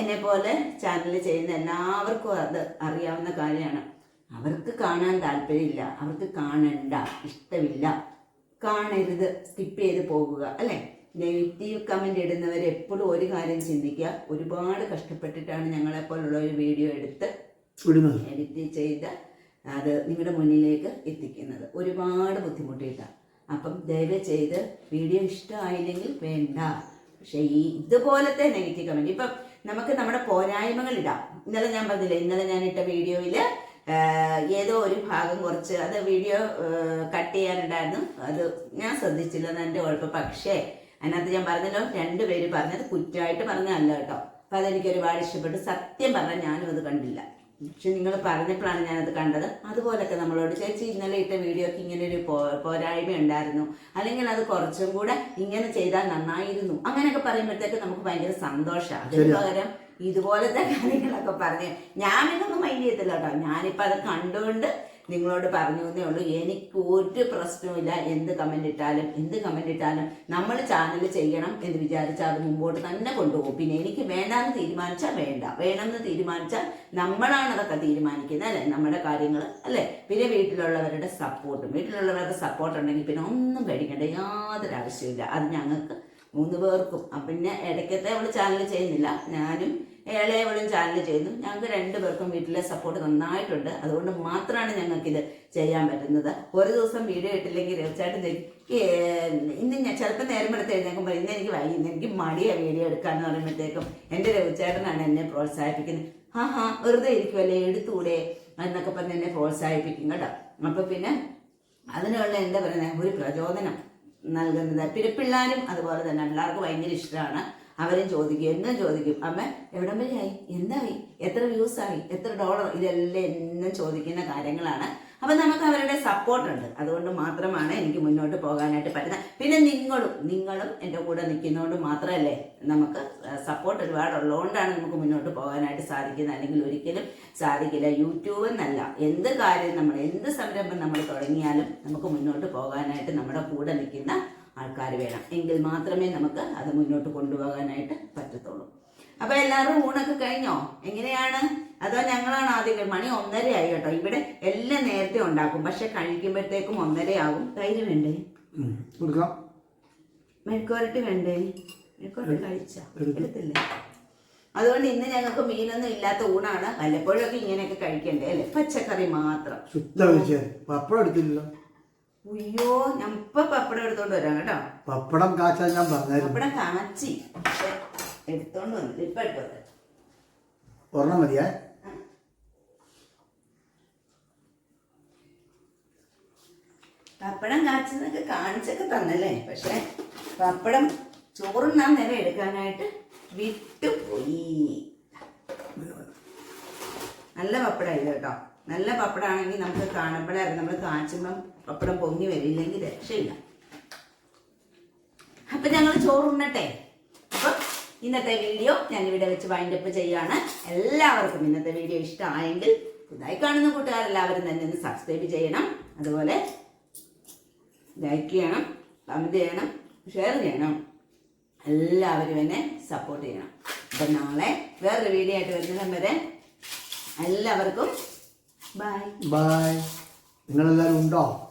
എന്നെ പോലെ ചാനൽ ചെയ്യുന്ന എല്ലാവർക്കും അത് അറിയാവുന്ന കാര്യമാണ്. അവർക്ക് കാണാൻ താല്പര്യമില്ല. അവർക്ക് കാണണ്ട ഇഷ്ടമില്ല. കാണരുത് സ്കിപ്പ് ചെയ്ത് പോകുക അല്ലേ? നെഗറ്റീവ് കമന്റ് ഇടുന്നവർ എപ്പോഴും ഒരു കാര്യം ചിന്തിക്കുക. ഒരുപാട് കഷ്ടപ്പെട്ടിട്ടാണ് ഞങ്ങളെപ്പോലുള്ള ഒരു വീഡിയോ എടുത്ത് എഡിറ്റ് ചെയ്ത് അത് നിങ്ങളുടെ മുന്നിലേക്ക് എത്തിക്കുന്നത്. ഒരുപാട് ബുദ്ധിമുട്ടിയിട്ടാണ് അപ്പം ദയവ് ചെയ്ത് വീഡിയോ ഇഷ്ടമായില്ലെങ്കിൽ വേണ്ട. പക്ഷേ ഈ ഇതുപോലത്തെ നെഗറ്റീവ് കമന്റ് ഇപ്പം നമുക്ക് നമ്മുടെ പോരായ്മകൾ ഇടാം. ഇന്നലെ ഞാൻ പറഞ്ഞില്ല ഇന്നലെ ഞാൻ ഇട്ട വീഡിയോയിൽ ഏതോ ഒരു ഭാഗം കുറച്ച് അത് വീഡിയോ കട്ട് ചെയ്യാനുണ്ടായിരുന്നു. അത് ഞാൻ ശ്രദ്ധിച്ചില്ല അത് എന്റെ കുഴപ്പം പക്ഷേ അതിനകത്ത് ഞാൻ പറഞ്ഞല്ലോ രണ്ടുപേര് പറഞ്ഞത് കുറ്റമായിട്ട് പറഞ്ഞതല്ല കേട്ടോ. അപ്പം അതെനിക്ക് ഒരുപാട് ഇഷ്ടപ്പെട്ടു. സത്യം പറഞ്ഞാൽ ഞാനും അത് കണ്ടില്ല. പക്ഷെ നിങ്ങൾ പറഞ്ഞപ്പോഴാണ് ഞാനത് കണ്ടത്. അതുപോലൊക്കെ നമ്മളോട് ചേച്ചി ഇന്നലെ ഇട്ട വീഡിയോക്ക് ഇങ്ങനെ ഒരു പോരായ്മ ഉണ്ടായിരുന്നു. അല്ലെങ്കിൽ അത് കുറച്ചും കൂടെ ഇങ്ങനെ ചെയ്താൽ നന്നായിരുന്നു. അങ്ങനെയൊക്കെ പറയുമ്പോഴത്തേക്ക് നമുക്ക് ഭയങ്കര സന്തോഷമാണ്. അതിന് പകരം ഇതുപോലത്തെ കാര്യങ്ങളൊക്കെ പറഞ്ഞ് ഞാൻ ഇതൊന്നും മൈൻഡ് ചെയ്യത്തില്ല കേട്ടോ. ഞാനിപ്പോൾ അത് കണ്ടുകൊണ്ട് നിങ്ങളോട് പറഞ്ഞു എന്നേ ഉള്ളൂ. എനിക്ക് ഒരു പ്രശ്നവുമില്ല എന്ത് കമന്റ് ഇട്ടാലും എന്ത് കമന്റ് ഇട്ടാലും നമ്മൾ ചാനൽ ചെയ്യണം എന്ന് വിചാരിച്ചാൽ അത് മുമ്പോട്ട് തന്നെ കൊണ്ടുപോകും. പിന്നെ എനിക്ക് വേണ്ടാന്ന് തീരുമാനിച്ചാൽ വേണ്ട. വേണമെന്ന് തീരുമാനിച്ചാൽ നമ്മളാണ് അതൊക്കെ തീരുമാനിക്കുന്നത് അല്ലേ? നമ്മുടെ കാര്യങ്ങൾ അല്ലേ? പിന്നെ വീട്ടിലുള്ളവരുടെ സപ്പോർട്ടും വീട്ടിലുള്ളവരുടെ സപ്പോർട്ട് ഉണ്ടെങ്കിൽ പിന്നെ ഒന്നും പേടിക്കേണ്ട. യാതൊരു ആവശ്യമില്ല അത് ഞങ്ങൾക്ക് മൂന്ന് പേർക്കും. പിന്നെ ഇടയ്ക്കത്തെ അവൾ ചാനൽ ചെയ്യുന്നില്ല. ഞാനും ഏളയവളും ചാനൽ ചെയ്യുന്നു. ഞങ്ങൾക്ക് രണ്ടുപേർക്കും വീട്ടിലെ സപ്പോർട്ട് നന്നായിട്ടുണ്ട്. അതുകൊണ്ട് മാത്രമാണ് ഞങ്ങൾക്കിത് ചെയ്യാൻ പറ്റുന്നത്. ഒരു ദിവസം വീഡിയോ ഇട്ടില്ലെങ്കിൽ തീർച്ചയായിട്ടും ഇന്ന് ഞാൻ ചിലപ്പോൾ നേരം എടുത്ത് എഴുന്നേക്കുമ്പോൾ ഇന്ന് എനിക്ക് വൈകി എനിക്ക് മടിയാണ് വീഡിയോ എടുക്കാന്ന് പറയുമ്പോഴത്തേക്കും എന്റെ രവിചേട്ടനാണ് എന്നെ പ്രോത്സാഹിപ്പിക്കുന്നത്. ഹാ ഹാ വെറുതെ ഇരിക്കുമല്ലേ എടുത്തൂടെ എന്നൊക്കെ പറഞ്ഞ് എന്നെ പ്രോത്സാഹിപ്പിക്കും കേട്ടോ. അപ്പോൾ പിന്നെ അതിനുള്ള എന്താ പറയുന്നത് ഒരു പ്രചോദനം നൽകുന്നത്. പിന്നെ അതുപോലെ തന്നെ എല്ലാവർക്കും ഭയങ്കര ഇഷ്ടമാണ്. അവരും ചോദിക്കും എന്നും ചോദിക്കും അമ്മ എവിടം വരെയായി എന്തായി? എത്ര വ്യൂസ് ആയി? എത്ര ഡോളർ ഇതെല്ലാം എന്നും ചോദിക്കുന്ന കാര്യങ്ങളാണ്. അപ്പം നമുക്ക് അവരുടെ സപ്പോർട്ട് ഉണ്ട്. അതുകൊണ്ട് മാത്രമാണ് എനിക്ക് മുന്നോട്ട് പോകാനായിട്ട് പറ്റുന്നത്. പിന്നെ നിങ്ങളും നിങ്ങളും എന്റെ കൂടെ നിൽക്കുന്നതുകൊണ്ട് മാത്രമല്ലേ നമുക്ക് സപ്പോർട്ട് ഒരുപാട് ഉള്ളതുകൊണ്ടാണ് നമുക്ക് മുന്നോട്ട് പോകാനായിട്ട് സാധിക്കുന്നത്. അല്ലെങ്കിൽ ഒരിക്കലും സാധിക്കില്ല. യൂട്യൂബ് എന്നല്ല. എന്ത് കാര്യം നമ്മൾ എന്ത് സംരംഭം നമ്മൾ തുടങ്ങിയാലും നമുക്ക് മുന്നോട്ട് പോകാനായിട്ട് നമ്മുടെ കൂടെ നിൽക്കുന്ന ആൾക്കാർ വേണം. എങ്കിൽ മാത്രമേ നമുക്ക് അത് മുന്നോട്ട് കൊണ്ടുപോകാനായിട്ട് പറ്റത്തുള്ളൂ. അപ്പൊ എല്ലാവരും ഊണൊക്കെ കഴിഞ്ഞോ? എങ്ങനെയാണ്? അതോ ഞങ്ങളാണ് ആദ്യം മണി ഒന്നര ആയി കേട്ടോ. ഇവിടെ എല്ലാം നേരത്തെ ഉണ്ടാക്കും. പക്ഷെ കഴിക്കുമ്പോഴത്തേക്കും ഒന്നരയാകും തൈര് വേണ്ടേ. കൊടുക്കാം. മെഴുക്കുവരട്ടി വേണ്ടേ? മെഴുക്കുവരട്ടി കഴിച്ചില്ല എടുത്തില്ലേ? അതുകൊണ്ട് ഇന്ന് ഞങ്ങൾക്ക് മീനൊന്നും ഇല്ലാത്ത ഊണാണ്. വല്ലപ്പോഴൊക്കെ ഇങ്ങനെയൊക്കെ കഴിക്കണ്ടേ അല്ലേ? പച്ചക്കറി മാത്രം. പപ്പടം എടുത്തില്ലല്ലോ. ഉയ്യോ ഞാൻ ഇപ്പൊ പപ്പടം എടുത്തോണ്ട് വരാം കേട്ടോ. പപ്പടം കാച്ചാൻ ഞാൻ പറഞ്ഞായിരുന്നു. പപ്പടം കാച്ചി. എടുത്തോണ്ട് വന്നില്ല. ഇപ്പൊ എടുത്തോണ്ട്. ഒരെണ്ണം മതിയേ? പപ്പടം കാച്ചെന്നൊക്കെ കാണിച്ചൊക്കെ തന്നല്ലേ? പക്ഷെ പപ്പടം ചോറുണ്ണാൻ നേരെ എടുക്കാനായിട്ട് വിട്ടുപോയി. നല്ല പപ്പടമായില്ല കേട്ടോ? നല്ല പപ്പടമാണെങ്കിൽ നമുക്ക് കാണുമ്പോഴേ നമ്മൾ കാച്ചുമ്പം പപ്പടം പൊങ്ങി വരില്ലെങ്കിൽ രക്ഷയില്ല. അപ്പൊ ഞങ്ങൾ ചോറുണ്ണട്ടെ. അപ്പൊ ഇന്നത്തെ വീഡിയോ ഞാൻ ഇവിടെ വെച്ച് വൈൻഡപ്പ് ചെയ്യാണ് എല്ലാവർക്കും ഇന്നത്തെ വീഡിയോ ഇഷ്ടമായെങ്കിൽ പുതുതായി കാണുന്ന കൂട്ടുകാരെല്ലാവരും തന്നെ ഒന്ന് സബ്സ്ക്രൈബ് ചെയ്യണം. അതുപോലെ ലൈക്ക് ചെയ്യണം കമന്റ് ചെയ്യണം ഷെയർ ചെയ്യണം. എല്ലാവരും എന്നെ സപ്പോർട്ട് ചെയ്യണം. അപ്പം നാളെ വേറൊരു വീഡിയോ ആയിട്ട് വരുന്നിടം വരെ എല്ലാവർക്കും ബൈ ബൈ നിങ്ങളെല്ലാവരും ഉണ്ടോ?